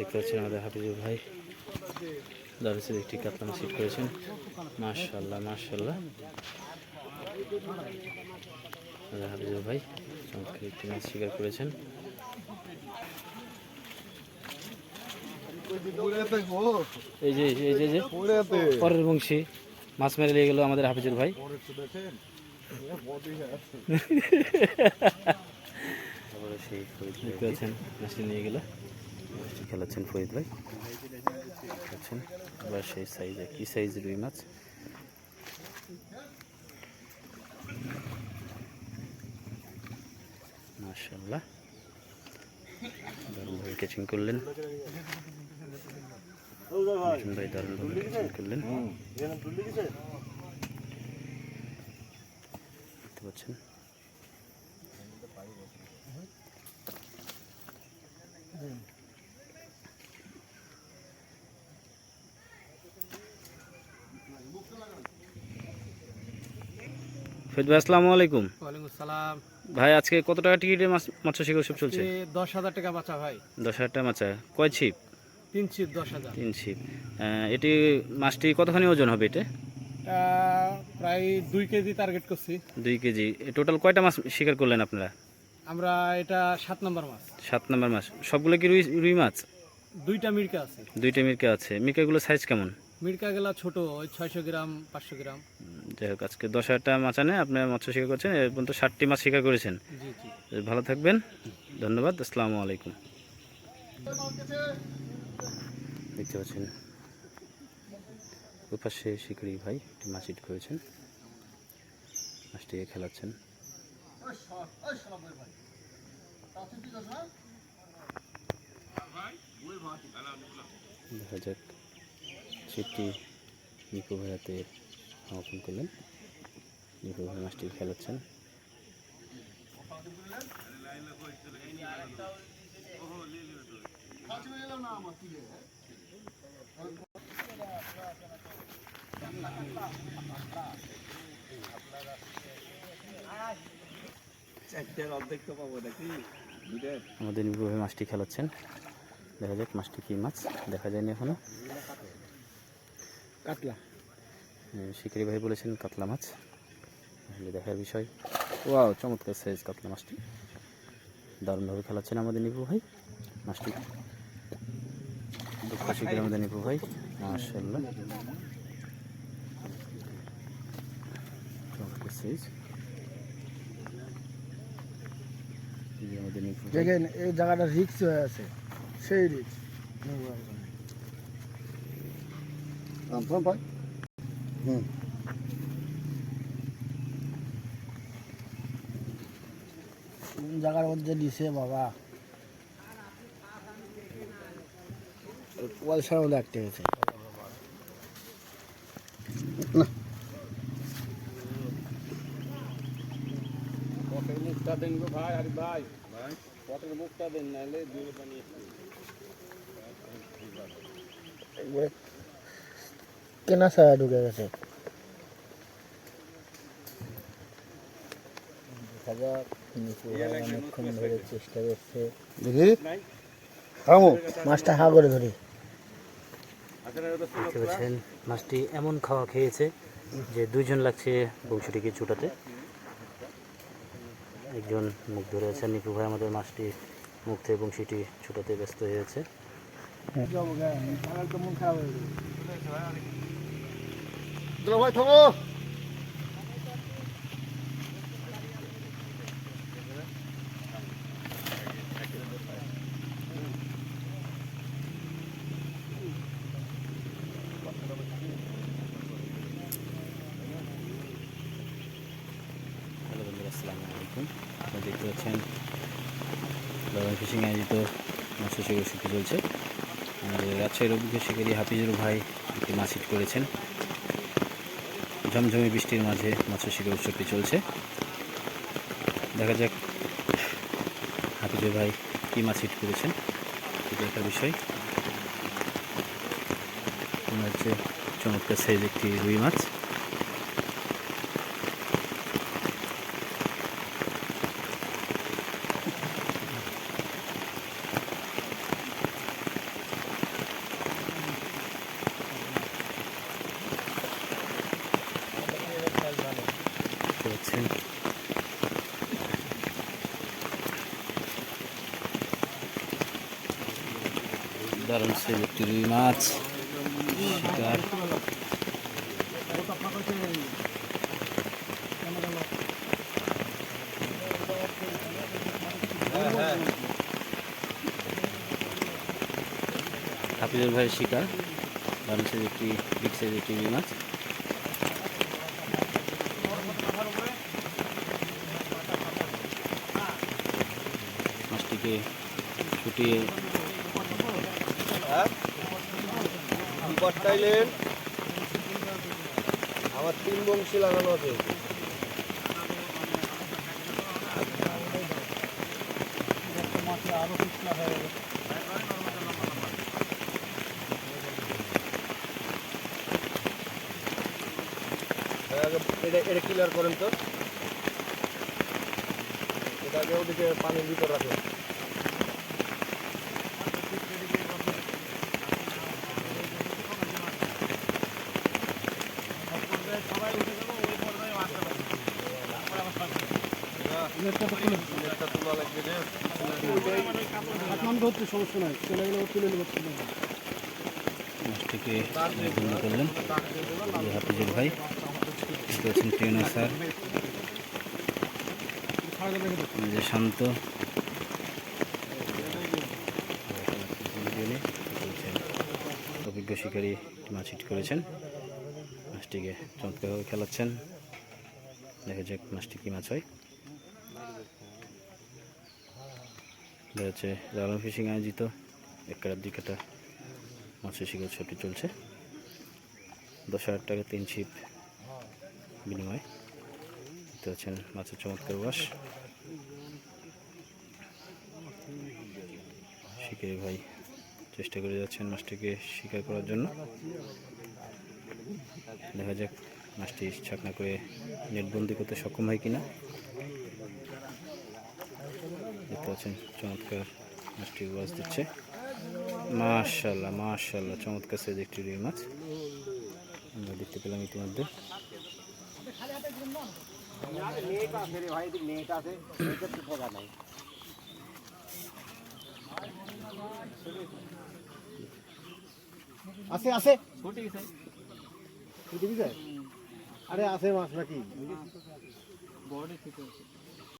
দেখতে পাচ্ছেন আমাদের হাফিজুর ভাই। দারুসের একটি কাতলা মাছ হিট করেছেন। মাশাল্লাহ মাশাল্লাহ আমাদের হাফিজুর ভাই চমৎকার একটি মাছ শিকার করেছেন। এই যে এই যে যে পরের বংশী মাছ মেরে নিয়ে গেল আমাদের হাফিজুর ভাই। সেই দেখতে পাচ্ছেন মাছটি নিয়ে গেল। খেলাচ্ছেন ফরিদ ভাই? দেখছেন আবার সেই সাইজে কি সাইজ রুই মাছ? মাশাল্লাহ দারুণভাবে ক্যাচিং করলেন। ভাই দারুণভাবে ক্যাচিং করলেন। দেখতে পাচ্ছেন? ফেদ ভাই আসসালামু আলাইকুম। ওয়ালাইকুম আসসালাম। ভাই আজকে কত টাকা টিকিটে মাছ মৎস্য শিকার উৎসব চলছে? দশ হাজার টাকা বাঁচা ভাই। দশ হাজার টাকা মাছা কয় ছিপ? তিন ছিপ দশ হাজার। তিন ছিপ। এটি মাছটি কতখানি ওজন হবে এটা প্রায় দুই কেজি টার্গেট করছি। দুই কেজি। টোটাল কয়টা মাছ শিকার করলেন আপনারা? আমরা এটা সাত নম্বর মাছ। সাত নম্বর মাছ। সবগুলো কি রুই রুই মাছ? দুইটা মির্কা আছে। দুইটা মির্কা আছে। মির্কাগুলো সাইজ কেমন? মির্কা গেলা ছোট ওই ছয়শো গ্রাম পাঁচশো গ্রাম। যাই হোক আজকে দশ হাজার টাকা মাছ আনে আপনার মৎস্য শিকার করছেন এর পর্যন্ত ষাটটি মাছ শিকার করেছেন। ভালো থাকবেন ধন্যবাদ আসসালামু আলাইকুম। দেখতে পাচ্ছেন ওই পাশে শিকারি ভাই একটি মাছ হিট করেছেন। মাছটিকে খেলাচ্ছেন। দেখা যাক সেটি নিকো ভাই সমাপন করলেন। ভাই মাছটি খেলাচ্ছেন। আমাদের নিকো মাছটি খেলাচ্ছেন। দেখা যাক মাছটি কী মাছ দেখা যায়নি এখনও। কাতলা শিকারি ভাই বলেছেন কাতলা মাছ। তাহলে দেখার বিষয়। ওয়াও চমৎকার সাইজ কাতলা মাছটি। দারুণভাবে খেলাচ্ছেন আমাদের নিপু ভাই। মাছটি দুঃখ শিকারি আমাদের নিপু ভাই। মার্শাল্লাহ চমৎকার সাইজ আমাদের নিপু ভাই। দেখেন এই জায়গাটা রিক্স হয়ে আছে। সেই রিক্স জায়গার মধ্যে দিছে বাবা? পয়সার মধ্যে একটা গেছে মুখটা দেন গো ভাই আরে ভাই। পটের মুখটা দেন নাহলে দূরে বানিয়ে কেনা সারা ঢুকে গেছে। চেষ্টা করছে দেখি। থামো। মাছটা হা করে ধরি। দেখতে পাচ্ছেন মাছটি এমন খাওয়া খেয়েছে যে দুইজন লাগছে বংশটিকে ছুটাতে। একজন মুখ ধরে আছে নিপু ভাই আমাদের মাছটি মুখ থেকে বংশীটি ছুটাতে ব্যস্ত হয়েছে খারাপ ভাই থামো হ্যালো বন্ধুরা আসসালামু আলাইকুম দেখতে পাচ্ছেন ফিশিং আয়োজিত মাছ শিকার চলছে। আমাদের রাজশাহীর অভিজ্ঞ শিকারী হাফিজুর ভাই একটি মাছ করেছেন। ঝমঝমে বৃষ্টির মাঝে মাছের শিকার উৎসবটি চলছে। দেখা যাক হাফিজুর ভাই কী মাছ হিট করেছেন। এটা একটা বিষয়। হচ্ছে চমৎকার সাইজ একটি রুই মাছ। দারুণ সে একটি রুই মাছ, শিকার। হাফিজুর ভাইয়ের শিকার দারুণ একটি বিগ একটি রুই মাছ। মাছটিকে ফুটিয়ে পাঠাইলেন আমার তিন বংশী লাগানো আছে। এটা এটা ক্লিয়ার করেন তো। এটাকে ওদিকে পানির ভিতর রাখেন। নেটটা তোলা ট্রেনার স্যার। শান্ত। অভিজ্ঞ শিকারী মাছ হিট করেছেন। মাছটিকে চমৎকারভাবে খেলাচ্ছেন। দেখা যাক মাছটি কী মাছ হয়। দেখা যাচ্ছে লালন ফিশিং আয়োজিত। এক কাটার দুই কাটা মাছের শিকার ছুটি চলছে। দশ হাজার টাকা তিন ছিপ বিনিময়। দেখতে পাচ্ছেন মাছের চমৎকার বাস শিকারি ভাই চেষ্টা করে যাচ্ছেন মাছটিকে শিকার করার জন্য। দেখা যাক মাছটি ছাকনা করে নেটবন্দি করতে সক্ষম হয় কিনা। পাচ্ছেন চমৎকার মাছটি বাস দিচ্ছে। মাশাল্লাহ মাশাল্লাহ চমৎকার সাইজ একটি রুই মাছ। আমরা দেখতে পেলাম ইতিমধ্যে। আছে রে ভাই এদিকে নেট আছে। নেটের তো ঠকা আছে আরে মাছ নাকি?